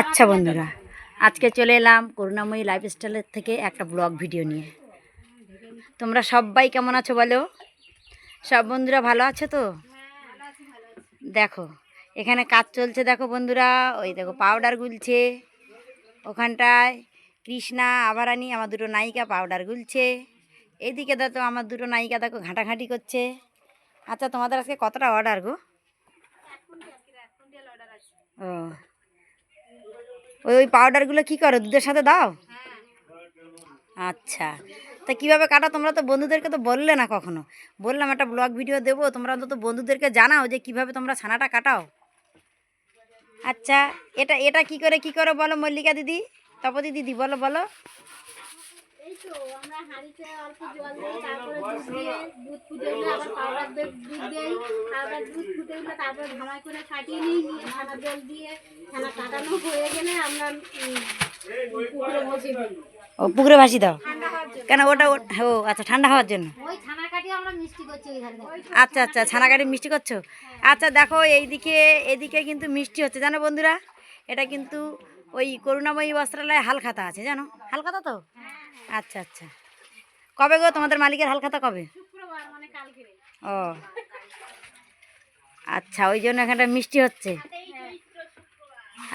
আচ্ছা বন্ধুরা আজকে চলে এলাম করুণাময়ী লাইফস্টাইলের থেকে একটা ব্লগ ভিডিও নিয়ে। তোমরা সবাই কেমন আছো বলো? সব বন্ধুরা ভালো আছো তো? দেখো এখানে কাজ চলছে দেখো বন্ধুরা ওই দেখো পাউডার গুলছে। ওখানটায় কৃষ্ণা আবারানি আমার দুটো নায়িকা পাউডার গুলছে। এইদিকে দেখো আমার দুটো নায়িকা দেখো ঘাঁটাঘাঁটি করছে। আচ্ছা তোমাদের আজকে কতটা অর্ডার গো? ও ওই ওই পাউডারগুলো কী করো? দুধের সাথে দাও? আচ্ছা। তা কীভাবে কাটা তোমরা তো বন্ধুদেরকে তো বললে না কখনো। বললাম, একটা ব্লগ ভিডিও দেবো। তোমরা অন্তত বন্ধুদেরকে জানাও যে কীভাবে তোমরা ছানাটা কাটাও। আচ্ছা এটা এটা কি করে কি করে বলো মল্লিকা দিদি? তপতি দিদি, বলো বলো। তো আমরা হাঁড়িতে অল্প জল দিই তারপরে দুধ দিয়ে দুধ ফুটে উঠলে আবার পাউডার দিয়ে দুধ দিই তারপর দুধ ফুটে উঠলে তারপরে ধামাই করে কাটিয়ে নিই নিয়ে ছানা জল দিয়ে ছানা কাটানো হয়ে গেলে আমরা পুকুরে বসে দিই। ও পুকুরে ভাসি দাও? কেন ওটা ও আচ্ছা ঠান্ডা হওয়ার জন্য? ওই ছানা কাটিয়ে আমরা মিষ্টি করছি ওই ধারে আচ্ছা ছানা কাটি মিষ্টি করছ? আচ্ছা দেখো এইদিকে এদিকে কিন্তু মিষ্টি হচ্ছে। জানো বন্ধুরা এটা কিন্তু ওই করুণাময়ী বস্ত্রালয়ে হালখাতা আছে জানো? হালখাতা তো? আচ্ছা আচ্ছা। কবে গো তোমাদের মালিকের হালখাতা কবে? শুক্রবার মানে কালকে। ও। আচ্ছা ওই জন্য এখানটা মিষ্টি হচ্ছে।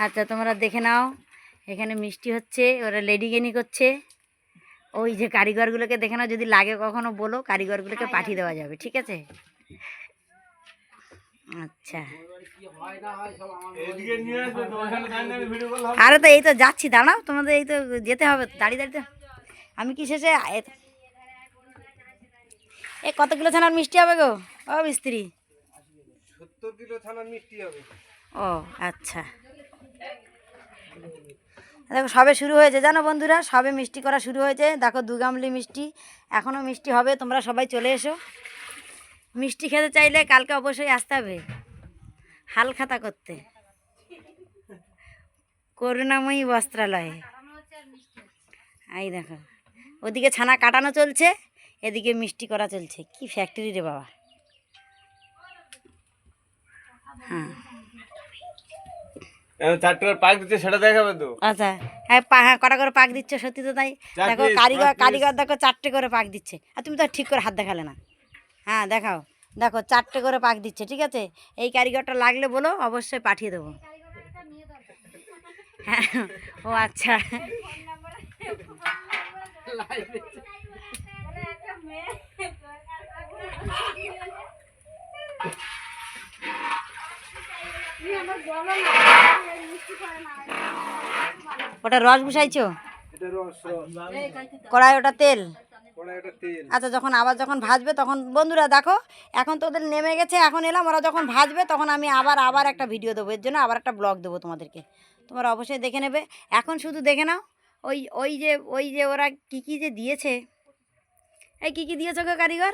আচ্ছা তোমরা দেখে নাও এখানে মিষ্টি হচ্ছে ওরা লেডিগেনি করছে। ওই যে কারিগরগুলোকে দেখে নাও যদি লাগে কখনো বলো কারিগরগুলোকে পাঠিয়ে দেওয়া যাবে ঠিক আছে? আচ্ছা। আরে তো এই তো যাচ্ছি দাঁড়াও তোমাদের এই তো যেতে হবে দাঁড়িয়ে দাঁড়িয়ে। আমি কি শেষে এ- এ কত কিলো ছানার মিষ্টি হবে গো? ও মিস্ত্রি। সত্তর কিলো ছানার মিষ্টি হবে। ও আচ্ছা। দেখো সবে শুরু হয়েছে। জানো বন্ধুরা সবে মিষ্টি করা শুরু হয়েছে। দেখো দু গামলি মিষ্টি। এখনও মিষ্টি হবে তোমরা সবাই চলে এসো। মিষ্টি খেতে চাইলে কালকে অবশ্যই আসতে হবে। হাল খাতা করতে। করুণাময়ী বস্ত্রালয়ে। এই দেখো। ওদিকে ছানা কাটানো চলছে এদিকে মিষ্টি করা চলছে। কি ফ্যাক্টরি রে বাবা। হ্যাঁ। পাক দিচ্ছে সেটা দেখাবে তো। আচ্ছা। হ্যাঁ পা হ্যাঁ কটা করে পাক দিচ্ছে সত্যি তো তাই। দেখো কারিগর কারিগর দেখো চারটে করে পাক দিচ্ছে। আর তুমি তো ঠিক করে হাত দেখালে না। হ্যাঁ দেখাও। দেখো চারটে করে পাক দিচ্ছে ঠিক আছে? এই কারিগরটা লাগলে বলো অবশ্যই পাঠিয়ে দেবো। হ্যাঁ ও আচ্ছা। ওটা রস তেল? কড়াই ওটা তেল। আচ্ছা যখন আবার যখন ভাজবে তখন বন্ধুরা দেখো এখন তো ওদের নেমে গেছে এখন এলাম ওরা যখন ভাজবে তখন আমি আবার আবার একটা ভিডিও দেবো। এর জন্য আবার একটা ব্লগ দেবো তোমাদেরকে। তোমরা অবশ্যই দেখে নেবে। এখন শুধু দেখে নাও ওই ওই যে ওই যে ওরা কী কী যে দিয়েছে এই কী কী দিয়েছে গো কারিগর